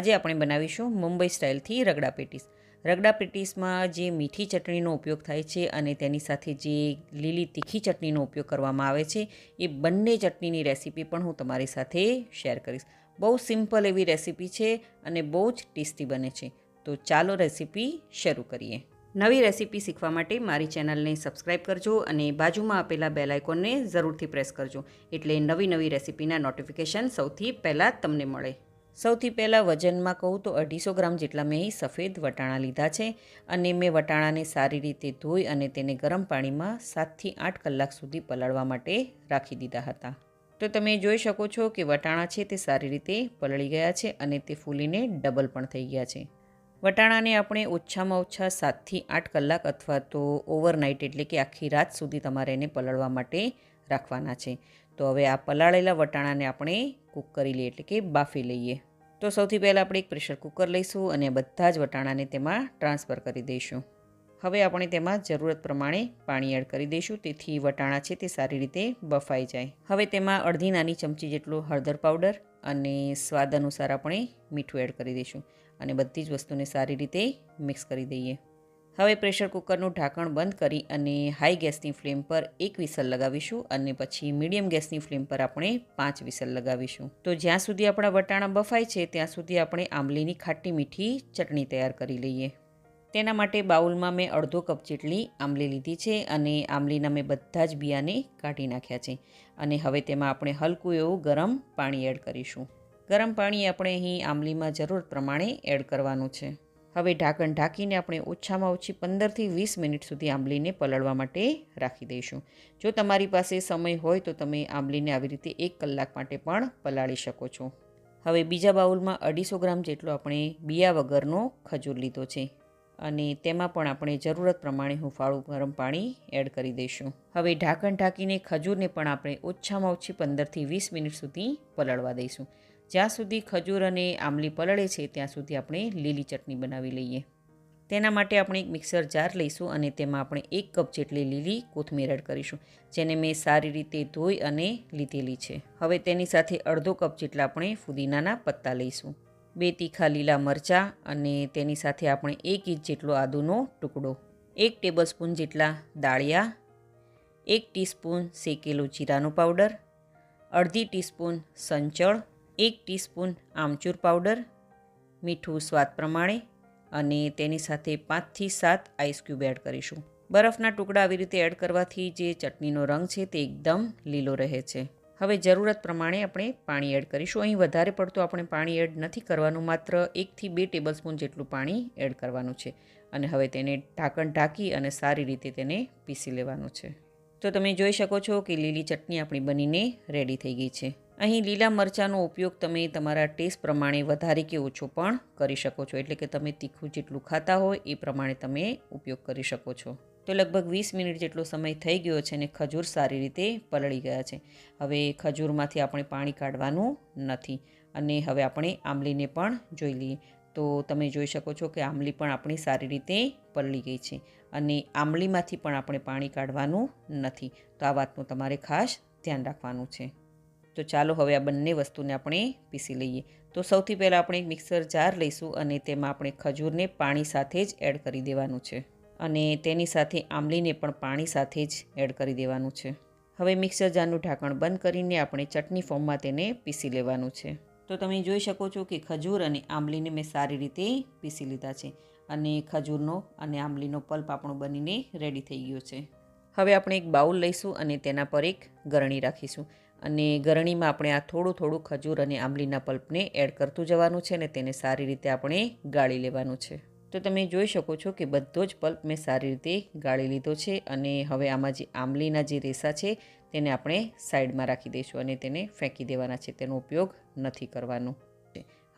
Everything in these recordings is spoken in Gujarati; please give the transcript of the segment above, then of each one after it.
આજે આપણે બનાવીશું મુંબઈ સ્ટાઇલથી રગડા પેટીસ. રગડા પેટીસમાં જે મીઠી ચટણીનો ઉપયોગ થાય છે અને તેની સાથે જે લીલી તીખી ચટણીનો ઉપયોગ કરવામાં આવે છે, એ બંને ચટણીની રેસીપી પણ હું તમારી સાથે શેર કરીશ. બહુ સિમ્પલ એવી રેસીપી છે અને બહુ જ ટેસ્ટી બને છે. તો ચાલો રેસીપી શરૂ કરીએ. નવી રેસીપી શીખવા માટે મારી ચેનલને સબસ્ક્રાઇબ કરજો અને બાજુમાં આપેલા બેલ આઇકોનને જરૂરથી પ્રેસ કરજો, એટલે નવી નવી રેસીપીના નોટિફિકેશન સૌથી પહેલાં તમને મળે. સૌથી પહેલાં વજનમાં કહું તો અઢીસો ગ્રામ જેટલા મેં સફેદ વટાણા લીધા છે અને મેં વટાણાને સારી રીતે ધોઈ અને તેને ગરમ પાણીમાં સાતથી આઠ કલાક સુધી પલાળવા માટે રાખી દીધા હતા. તો તમે જોઈ શકો છો કે વટાણા છે તે સારી રીતે પલળી ગયા છે અને તે ફૂલીને ડબલ પણ થઈ ગયા છે. વટાણાને આપણે ઓછામાં ઓછા સાતથી આઠ કલાક અથવા તો ઓવરનાઇટ એટલે કે આખી રાત સુધી તમારે એને પલળવા માટે રાખવાના છે. તો હવે આ પલાળેલા વટાણાને આપણે કૂક કરી લઈએ એટલે કે બાફી લઈએ. તો સૌથી પહેલાં આપણે એક પ્રેશર કુકર લઈશું અને બધા જ વટાણાને તેમાં ટ્રાન્સફર કરી દઈશું. હવે આપણે તેમાં જરૂરત પ્રમાણે પાણી એડ કરી દઈશું, તેથી વટાણા છે તે સારી રીતે બફાઈ જાય. હવે તેમાં અડધી નાની ચમચી જેટલું હળદર પાવડર અને સ્વાદ અનુસાર આપણે મીઠું એડ કરી દઈશું અને બધી જ વસ્તુને સારી રીતે મિક્સ કરી દઈએ. હવે પ્રેશર કુકરનું ઢાંકણ બંધ કરી અને હાઈ ગેસની ફ્લેમ પર એક વિસલ લગાવીશું અને પછી મીડિયમ ગેસની ફ્લેમ પર આપણે પાંચ વિસલ લગાવીશું. તો જ્યાં સુધી આપણા વટાણા બફાય છે, ત્યાં સુધી આપણે આંબલીની ખાટી મીઠી ચટણી તૈયાર કરી લઈએ. તેના માટે બાઉલમાં મેં અડધો કપ જેટલી આંબલી લીધી છે અને આંબલીના મેં બધા જ બિયાને કાઢી નાખ્યા છે. અને હવે તેમાં આપણે હલકું એવું ગરમ પાણી એડ કરીશું. ગરમ પાણી આપણે અહીં આંબલીમાં જરૂર પ્રમાણે એડ કરવાનું છે. હવે ઢાંકણ ઢાંકીને આપણે ઓછામાં ઓછી પંદરથી વીસ મિનિટ સુધી આંબલીને પલળવા માટે રાખી દઈશું. જો તમારી પાસે સમય હોય તો તમે આંબલીને આવી રીતે એક કલાક માટે પણ પલાળી શકો છો. હવે બીજા બાઉલમાં અઢીસો ગ્રામ જેટલો આપણે બિયા વગરનો ખજૂર લીધો છે. અને તેમાં પણ આપણે જરૂરત પ્રમાણે હુંફાળું ગરમ પાણી એડ કરી દઈશું. હવે ઢાંકણ ઢાંકીને ખજૂરને પણ આપણે ઓછામાં ઓછી પંદરથી વીસ મિનિટ સુધી પલળવા દઈશું. જ્યાં સુધી ખજૂર અને આંબલી પલળે છે, ત્યાં સુધી આપણે લીલી ચટણી બનાવી લઈએ. તેના માટે આપણે એક મિક્સર જાર લઈશું અને તેમાં આપણે એક કપ જેટલી લીલી કોથમીર એડ કરીશું, જેને મેં સારી રીતે ધોઈ અને લીધેલી છે. હવે તેની સાથે અડધો કપ જેટલા આપણે ફુદીનાના પત્તા લઈશું. બે તીખા લીલા મરચાં અને તેની સાથે આપણે એક ઇંચ જેટલો આદુનો ટુકડો, એક ટેબલસ્પૂન જેટલા દાળિયા, એક ટીસ્પૂન શેકેલો જીરાનો પાવડર, અડધી ટીસ્પૂન સંચળ એક ટીસ્પૂન આમચૂર પાવડર, મીઠું સ્વાદ પ્રમાણે અને તેની સાથે પાંચથી સાત આઈસ ક્યુબ એડ કરીશું. બરફના ટુકડા આવી રીતે એડ કરવાથી જે ચટણીનો રંગ છે તે એકદમ લીલો રહે છે. હવે જરૂરત પ્રમાણે આપણે પાણી એડ કરીશું. અહીં વધારે પડતું આપણે પાણી એડ નથી કરવાનું, માત્ર એકથી બે ટેબલસ્પૂન જેટલું પાણી એડ કરવાનું છે. અને હવે તેને ઢાંકણ ઢાંકી અને સારી રીતે તેને પીસી લેવાનું છે. તો તમે જોઈ શકો છો કે લીલી ચટણી આપણી બનીને રેડી થઈ ગઈ છે. અહીં લીલા મરચાંનો ઉપયોગ તમે તમારા ટેસ્ટ પ્રમાણે વધારે કે ઓછો પણ કરી શકો છો. એટલે કે તમે તીખું જેટલું ખાતા હોય એ પ્રમાણે તમે ઉપયોગ કરી શકો છો. તો લગભગ વીસ મિનિટ જેટલો સમય થઈ ગયો છે અને ખજૂર સારી રીતે પલળી ગયા છે. હવે ખજૂરમાંથી આપણે પાણી કાઢવાનું નથી અને હવે આપણે આંબલીને પણ જોઈ લઈએ. તો તમે જોઈ શકો છો કે આંબલી પણ આપણી સારી રીતે પલળી ગઈ છે અને આંબલીમાંથી પણ આપણે પાણી કાઢવાનું નથી. તો આ વાતનું તમારે ખાસ ધ્યાન રાખવાનું છે. તો ચાલો હવે આ બંને વસ્તુને આપણે પીસી લઈએ. તો સૌથી પહેલાં આપણે એક મિક્સર જાર લઈશું અને તેમાં આપણે ખજૂરને પાણી સાથે જ એડ કરી દેવાનું છે. અને તેની સાથે આંબલીને પણ પાણી સાથે જ એડ કરી દેવાનું છે. હવે મિક્સર જારનું ઢાંકણ બંધ કરીને આપણે ચટણી ફોર્મમાં તેને પીસી લેવાનું છે. તો તમે જોઈ શકો છો કે ખજૂર અને આંબલીને મેં સારી રીતે પીસી લીધા છે અને ખજૂરનો અને આંબલીનો પલ્પ આપણો બનીને રેડી થઈ ગયો છે. હવે આપણે એક બાઉલ લઈશું અને તેના પર એક ગરણી રાખીશું. અને ગરણીમાં આપણે આ થોડું થોડું ખજૂર અને આંબલીના પલ્પને એડ કરતું જવાનું છે અને તેને સારી રીતે આપણે ગાળી લેવાનું છે. તો તમે જોઈ શકો છો કે બધો જ પલ્પ મેં સારી રીતે ગાળી લીધો છે અને હવે આમાં જે આંબલીના જે રેસા છે તેને આપણે સાઈડમાં રાખી દઈશું અને તેને ફેંકી દેવાના છે. તેનો ઉપયોગ નથી કરવાનો.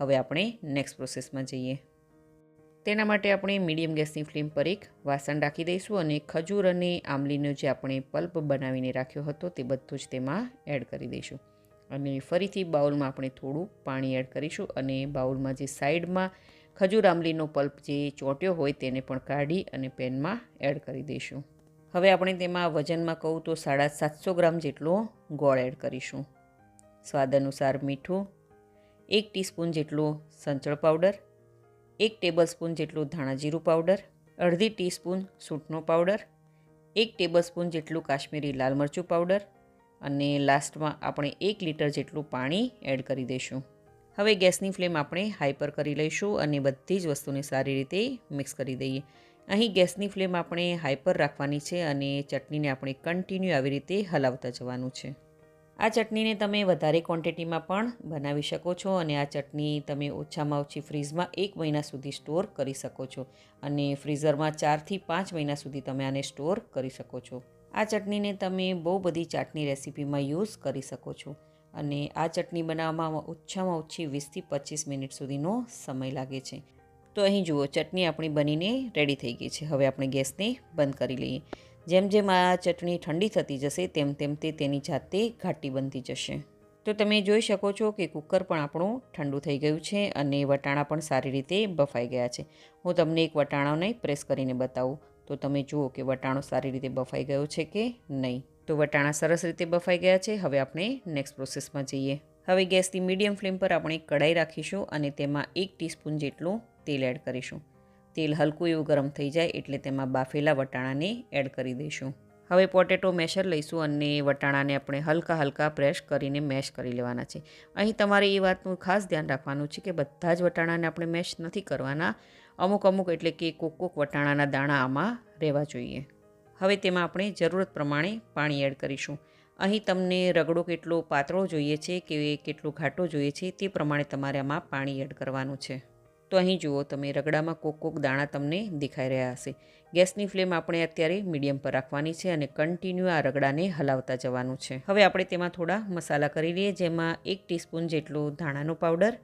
હવે આપણે નેક્સ્ટ પ્રોસેસમાં જઈએ. તેના માટે આપણે મીડિયમ ગેસની ફ્લેમ પર એક વાસણ રાખી દઈશું અને ખજૂર અને આંબલીનો જે આપણે પલ્પ બનાવીને રાખ્યો હતો તે બધું જ તેમાં એડ કરી દઈશું. અને ફરીથી બાઉલમાં આપણે થોડું પાણી એડ કરીશું અને બાઉલમાં જે સાઈડમાં ખજૂર આંબલીનો પલ્પ જે ચોંટ્યો હોય તેને પણ કાઢી અને પેનમાં એડ કરી દઈશું. હવે આપણે તેમાં વજનમાં કહું તો સાડા સાતસો ગ્રામ જેટલો ગોળ એડ કરીશું. સ્વાદ અનુસાર મીઠું, એક ટીસ્પૂન જેટલો સંચળ પાવડર એક ટેબલ સ્પૂન જેટલું ધાણાજીરું પાવડર, અડધી ટીસ્પૂન સૂંઠનો પાવડર, એક ટેબલ સ્પૂન જેટલું કાશ્મીરી લાલ મરચું પાવડર અને લાસ્ટમાં આપણે એક લીટર જેટલું પાણી એડ કરી દઈશું. હવે ગેસની ફ્લેમ આપણે હાઈ પર કરી લઈશું અને બધી જ વસ્તુને સારી રીતે મિક્સ કરી દઈએ. અહીં ગેસની ફ્લેમ આપણે હાઈ પર રાખવાની છે અને ચટણીને આપણે કન્ટિન્યુ આવી રીતે હલાવતા જવાનું છે. આ ચટણીને તમે વધારે ક્વોન્ટિટીમાં પણ બનાવી શકો છો અને આ ચટણી તમે ઓછામાં ઓછી ફ્રીઝમાં એક મહિના સુધી સ્ટોર કરી શકો છો અને ફ્રીઝરમાં ચારથી પાંચ મહિના સુધી તમે આને સ્ટોર કરી શકો છો. આ ચટણીને તમે બહુ બધી ચાટની રેસિપીમાં યુઝ કરી શકો છો અને આ ચટણી બનાવવામાં ઓછામાં ઓછી વીસથી પચીસ મિનિટ સુધીનો સમય લાગે છે. તો અહીં જુઓ, ચટણી આપણી બનીને રેડી થઈ ગઈ છે. હવે આપણે ગેસને બંધ કરી લઈએ. જેમ જેમ આ ચટણી ઠંડી થતી જશે, તેમ તેમ તે તેની જાતે ઘાટી બનતી જશે. તો તમે જોઈ શકો છો કે કુકર પણ આપણું ઠંડુ થઈ ગયું છે અને વટાણા પણ સારી રીતે બફાઈ ગયા છે. હું તમને એક વટાણાને પ્રેસ કરીને બતાવું. તો તમે જુઓ કે વટાણો સારી રીતે બફાઈ ગયો છે કે નહીં. તો વટાણા સરસ રીતે બફાઈ ગયા છે. હવે આપણે નેક્સ્ટ પ્રોસેસમાં જઈએ. હવે ગેસની મીડિયમ ફ્લેમ પર આપણે કઢાઈ રાખીશું અને તેમાં એક ટીસ્પૂન જેટલું તેલ એડ કરીશું. તેલ હલકું એવું ગરમ થઈ જાય એટલે તેમાં બાફેલા વટાણાને એડ કરી દઈશું. હવે પોટેટો મેશર લઈશું અને વટાણાને આપણે હલકા હલકા પ્રેસ કરીને મેશ કરી લેવાના છે. અહીં તમારે એ વાતનું ખાસ ધ્યાન રાખવાનું છે કે બધા જ વટાણાને આપણે મેશ નથી કરવાના. અમુક અમુક એટલે કે કોક કોક વટાણાના દાણા આમાં રહેવા જોઈએ. હવે તેમાં આપણે જરૂરત પ્રમાણે પાણી એડ કરીશું. અહીં તમને રગડો કેટલો પાતળો જોઈએ છે કે કેટલો ઘાટો જોઈએ છે તે પ્રમાણે તમારે આમાં પાણી એડ કરવાનું છે. તો અહીં જુઓ, તમે રગડામાં કોક કોક દાણા તમને દેખાઈ રહ્યા હશે. ગેસની ફ્લેમ આપણે અત્યારે મીડિયમ પર રાખવાની છે અને કન્ટિન્યુ આ રગડાને હલાવતા જવાનું છે. હવે આપણે તેમાં થોડા મસાલા કરી લઈએ, જેમાં એક ટીસ્પૂન જેટલો ધાણાનો પાવડર,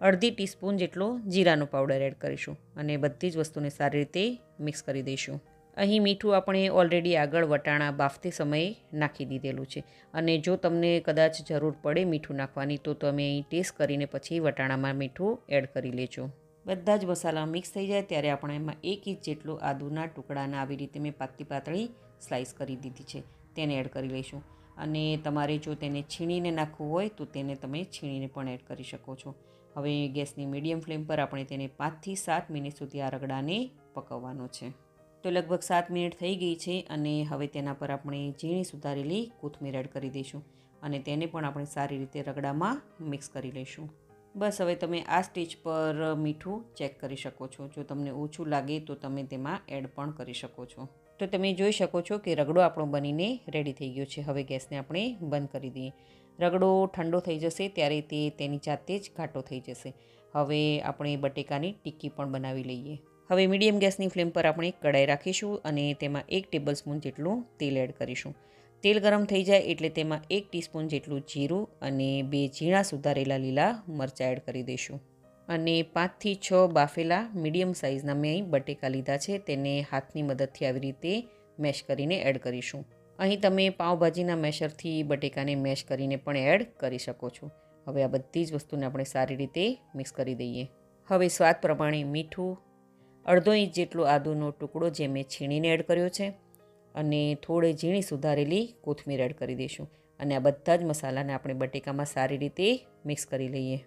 અડધી ટીસ્પૂન જેટલો જીરાનો પાવડર એડ કરીશું અને બધી જ વસ્તુને સારી રીતે મિક્સ કરી દઈશું. અહીં મીઠું આપણે ઓલરેડી આગળ વટાણા બાફતી સમયે નાખી દીધેલું છે અને જો તમને કદાચ જરૂર પડે મીઠું નાખવાની, તો તમે અહીં ટેસ્ટ કરીને પછી વટાણામાં મીઠું એડ કરી લેજો. બધા જ મસાલા મિક્સ થઈ જાય ત્યારે આપણે એમાં એક ઇંચ જેટલો આદુના ટુકડાના આવી રીતે મેં પાતળી પાતળી સ્લાઇસ કરી દીધી છે. તેને એડ કરી લઈશું. અને તમારે જો તેને છીણીને નાખવું હોય તો તેને તમે છીણીને પણ એડ કરી શકો છો. હવે ગેસની મીડિયમ ફ્લેમ પર આપણે તેને પાંચથી સાત મિનિટ સુધી આ રગડાને પકવવાનો છે. તો લગભગ સાત મિનિટ થઈ ગઈ છે અને હવે તેના પર આપણે ઝીણી સુધારેલી કોથમીર એડ કરી દઈશું અને તેને પણ આપણે સારી રીતે રગડામાં મિક્સ કરી લઈશું. બસ હવે તમે આ સ્ટેજ પર મીઠું ચેક કરી શકો છો. જો તમને ઓછું લાગે તો તમે તેમાં એડ પણ કરી શકો છો. તો તમે જોઈ શકો છો કે રગડો આપણો બનીને રેડી થઈ ગયો છે. હવે ગેસને આપણે બંધ કરી દઈએ. રગડો ઠંડો થઈ જશે ત્યારે તે તેની જાતે જ ઘાટો થઈ જશે. હવે આપણે બટેકાની ટિક્કી પણ બનાવી લઈએ. હવે મીડિયમ ગેસની ફ્લેમ પર આપણે કડાઈ રાખીશું અને તેમાં એક ટેબલ સ્પૂન જેટલું તેલ એડ કરીશું. તેલ ગરમ થઈ જાય એટલે તેમાં એક ટીસ્પૂન જેટલું જીરું અને બે ઝીણા સુધારેલા લીલા મરચાં એડ કરી દઈશું. અને પાંચથી છ બાફેલા મીડિયમ સાઇઝના મેં બટેકા લીધા છે, તેને હાથની મદદથી આવી રીતે મેશ કરીને એડ કરીશું. અહીં તમે પાઉંભાજીના મેશરથી બટેકાને મેશ કરીને પણ એડ કરી શકો છો. હવે આ બધી જ વસ્તુને આપણે સારી રીતે મિક્સ કરી દઈએ. હવે સ્વાદ પ્રમાણે મીઠું, અડધો ઇંચ જેટલો આદુનો ટુકડો જે મેં છીણીને એડ કર્યો છે અને થોડી ઝીણી સુધારેલી કોથમીર એડ કરી દઈશું. અને આ બધા જ મસાલાને આપણે બટેકામાં સારી રીતે મિક્સ કરી લઈએ.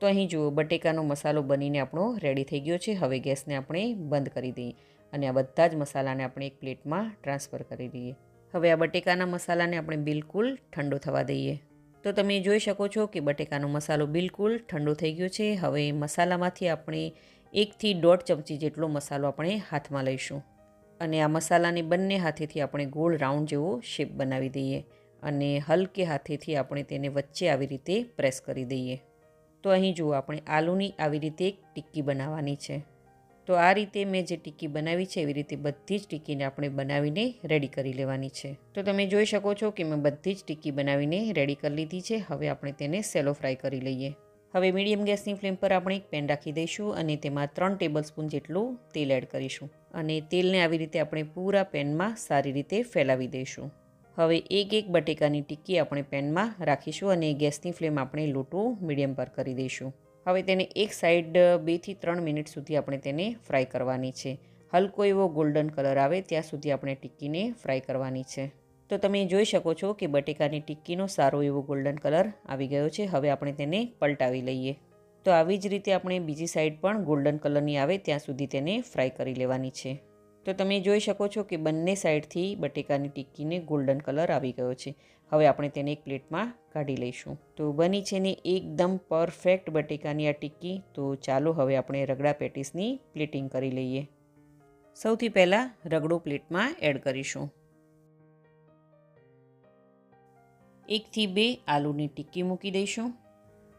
તો અહીં જુઓ, બટેકાનો મસાલો બનીને આપણો રેડી થઈ ગયો છે. હવે ગેસને આપણે બંધ કરી દઈએ અને આ બધા જ મસાલાને આપણે એક પ્લેટમાં ટ્રાન્સફર કરી દઈએ. હવે આ બટેકાના મસાલાને આપણે બિલકુલ ઠંડો થવા દઈએ. તો તમે જોઈ શકો છો કે બટેકાનો મસાલો બિલકુલ ઠંડો થઈ ગયો છે. હવે મસાલામાંથી આપણે એકથી દોઢ ચમચી જેટલો મસાલો આપણે હાથમાં લઈશું. અને આ મસાલાને બંને હાથેથી આપણે ગોળ રાઉન્ડ જેવો શેપ બનાવી દઈએ અને હલકે હાથેથી આપણે તેને વચ્ચે આવી રીતે પ્રેસ કરી દઈએ. તો અહીં જુઓ, આપણે આલુની આવી રીતે એક ટિક્કી બનાવવાની છે. તો આ રીતે મેં જે ટિક્કી બનાવી છે, એવી રીતે બધી જ ટિક્કીને આપણે બનાવીને રેડી કરી લેવાની છે. તો તમે જોઈ શકો છો કે મેં બધી જ ટિક્કી બનાવીને રેડી કરી લીધી છે. હવે આપણે તેને સેલો ફ્રાય કરી લઈએ. હવે મીડિયમ ગેસની ફ્લેમ પર આપણે એક પેન રાખી દઈશું અને તેમાં ત્રણ ટેબલ સ્પૂન જેટલું તેલ એડ કરીશું. અને તેલને આવી રીતે આપણે પૂરા પેનમાં સારી રીતે ફેલાવી દઈશું. હવે એક એક બટેકાની ટિક્કી આપણે પેનમાં રાખીશું અને ગેસની ફ્લેમ આપણે લોટું મીડિયમ પર કરી દઈશું. હવે તેને એક સાઈડ બેથી ત્રણ મિનિટ સુધી આપણે તેને ફ્રાય કરવાની છે. હલકો એવો ગોલ્ડન કલર આવે ત્યાં સુધી આપણે ટિક્કીને ફ્રાય કરવાની છે. તો તમે જોઈ શકો છો કે બટેકાની ટિક્કીનો સારો એવો ગોલ્ડન કલર આવી ગયો છે. હવે આપણે તેને પલટાવી લઈએ. તો આવી જ રીતે આપણે બીજી સાઈડ પણ ગોલ્ડન કલરની આવે ત્યાં સુધી તેને ફ્રાય કરી લેવાની છે. તો તમે જોઈ શકો છો કે બંને સાઈડથી બટેકાની ટિક્કીને ગોલ્ડન કલર આવી ગયો છે. હવે આપણે તેને એક પ્લેટમાં કાઢી લઈશું. તો બની છે ને એકદમ પરફેક્ટ બટેકાની આ ટિક્કી. તો ચાલો હવે આપણે રગડા પેટીસની પ્લેટિંગ કરી લઈએ. સૌથી પહેલાં રગડો પ્લેટમાં એડ કરીશું. એકથી બે આલુની ટિક્કી મૂકી દઈશું.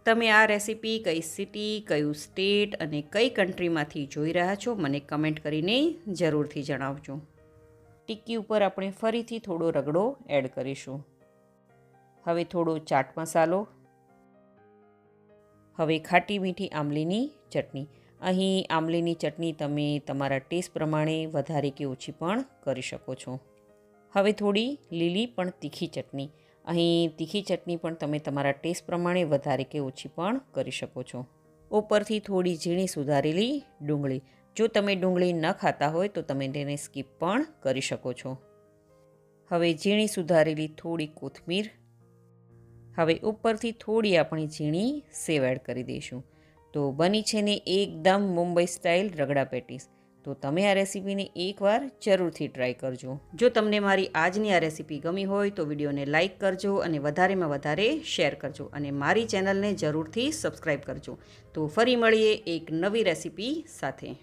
તમે આ રેસીપી કઈ સિટી, કયું સ્ટેટ અને કઈ કન્ટ્રીમાંથી જોઈ રહ્યા છો, મને કમેન્ટ કરીને જરૂરથી જણાવજો. ટિક્કી ઉપર આપણે ફરીથી થોડો રગડો એડ કરીશું. હવે થોડો ચાટ મસાલો. હવે ખાટી મીઠી આમલીની ચટણી. અહીં આમલીની ચટણી તમે તમારા ટેસ્ટ પ્રમાણે વધારે કે ઓછી પણ કરી શકો છો. હવે થોડી લીલી પણ તીખી ચટણી. અહીં તીખી ચટણી પણ તમે તમારા ટેસ્ટ પ્રમાણે વધારે કે ઓછી પણ કરી શકો છો. ઉપરથી થોડી ઝીણી સુધારેલી ડુંગળી. જો તમે ડુંગળી ન ખાતા હોય તો તમે તેને સ્કીપ પણ કરી શકો છો. હવે ઝીણી સુધારેલી થોડી કોથમીર. હવે ઉપરથી થોડી આપણે ઝીણી સેવ કરી દઈશું. તો બની છે ને એકદમ મુંબઈ સ્ટાઇલ રગડા પેટીસ. તો તમે આ રેસીપીને એકવાર જરૂરથી ટ્રાય કરજો. જો તમને મારી આજની આ રેસીપી ગમી હોય તો વિડીયોને લાઇક કરજો અને વધારેમાં વધારે શેર કરજો અને મારી ચેનલને જરૂરથી સબસ્ક્રાઈબ કરજો. તો ફરી મળીએ એક નવી રેસીપી સાથે.